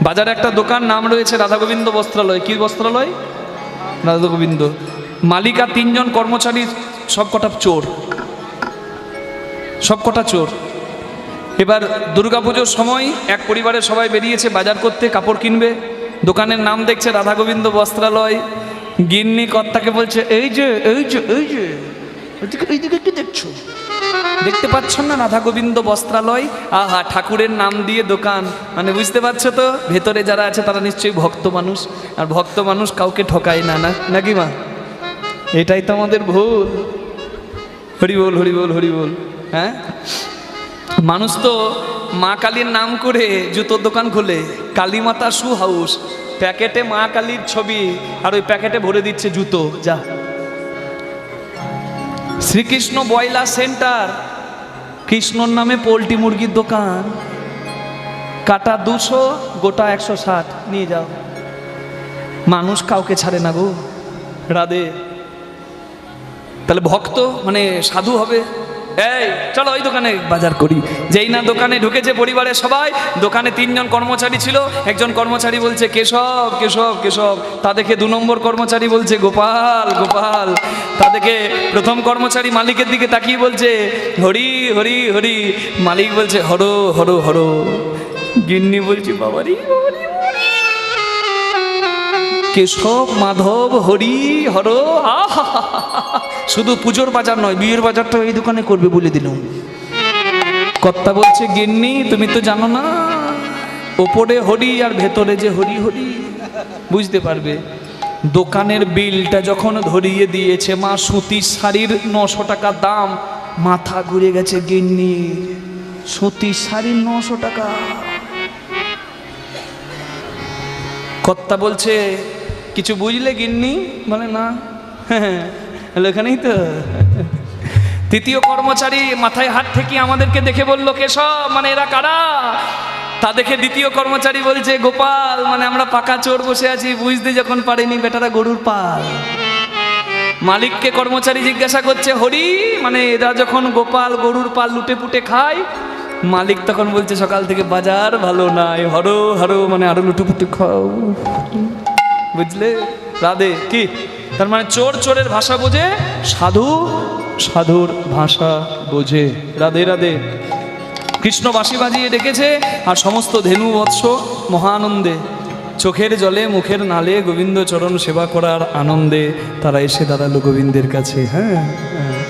বাজারে একটা দোকান, নাম রয়েছে রাধা গোবিন্দ বস্ত্রালয়। কি বস্ত্রালয়? রাধা গোবিন্দ মালিকা তিনজন কর্মচারী সব কটা চোর। সব কটা চোর। এবার দুর্গাপুজোর সময় এক পরিবারের সবাই বেরিয়েছে, বাজার করতে কাপড় কিনবে। দোকানের নাম দেখছে রাধা গোবিন্দ বস্ত্রালয়। গিন্নি কর্তাকে বলছে, এই যে এই যে এই যে ওইদিকে এইদিকে কি দেখছ? দেখতে পাচ্ছেন না? রাধা গোবিন্দ বস্ত্রালয়? আহা, ঠাকুরের নাম দিয়ে দোকান। মানে বুঝতে পারছ তো? ভেতরে যারা আছে, তারা নিশ্চয়ই ভক্ত মানুষ। আর ভক্ত মানুষ কাউকে ঠকায় না না, নাকি মা? এটাই তো আমাদের ভুল। হরি বল হরি বল হরি বল। হ্যাঁ? মানুষ তো মা কালীর নাম করে জুতোর দোকান খোলে। কালী মাতা শু হাউস। প্যাকেটে মা কালীর ছবি, আর ওই প্যাকেটে ভরে দিচ্ছে জুতো। যা। Shrikrishna broiler centre. কৃষ্ণর নামে পোলট্রি মুরগির দোকান। কাটা দুশো, গোটা একশো ষাট। নিয়ে যাও। মানুষ কাউকে ছাড়ে না গো। রাধে। তাহলে ভক্ত মানে সাধু হবে। এই, চলো ওই দোকানে বাজার করি। যেই না দোকানে ঢুকেছে পরিবারের সবাই, দোকানে তিনজন কর্মচারী ছিল। একজন কর্মচারী বলছে, কেশব কেশব কেশব। তা দেখে দু নম্বর কর্মচারী বলছে, গোপাল গোপাল। তা দেখে প্রথম কর্মচারী মালিকের দিকে তাকিয়ে বলছে, হরি হরি হরি। মালিক বলছে, হরো হরো হরো। গিন্নি বলছে, বাবারি বাবারি কেশব, মাধব, হরি, হর, আহা! শুধু পুজোর বাজার নয়, বিয়ের বাজারটা এই দোকানে করবে বলে দিলাম। কর্তা বলছে, গিন্নি, তুমি তো জানো না, ওপরে হরি আর ভেতরে যে হরি হরি। বুঝতে পারবে। দোকানের বিলটা যখন ধরিয়ে দিয়েছে, মা সুতির শাড়ির নশো টাকা দাম। মাথা ঘুরে গেছে, গিন্নি সুতির শাড়ির নশো টাকা। কর্তা বলছে কিছু বুঝলে গিন্নি? বলে, না। হ্যাঁ এখানেই তো। তৃতীয় কর্মচারী মাথায় হাত থেকে আমাদেরকে দেখে বলল, কেশব মানে এরা কারা? তা দেখে দ্বিতীয় কর্মচারী বলছে, গোপাল মানে আমরা পাকা চোর বসে আছি, বুঝতে যখন পারিনি বেটারা গরুর পাল। মালিককে কর্মচারী জিজ্ঞাসা করছে, হরি মানে এরা যখন গোপাল গরুর পাল লুটে পুটে খায়? মালিক তখন বলছে, সকাল থেকে বাজার ভালো নাই, হরো হরো মানে আরও লুটু পুটে খাও। বুঝলে? রাধে, কি? তার মানে চোর চোরের ভাষা বোঝে, সাধু সাধুর ভাষা বোঝে। রাধে রাধে। কৃষ্ণ বাঁশি বাজিয়ে ডেকেছে আর সমস্ত ধেনু বৎস মহানন্দে। চোখের জলে, মুখের নালে গোবিন্দ চরণ সেবা করার আনন্দে তারা এসে দাঁড়াল গোবিন্দের কাছে। হ্যাঁ হ্যাঁ।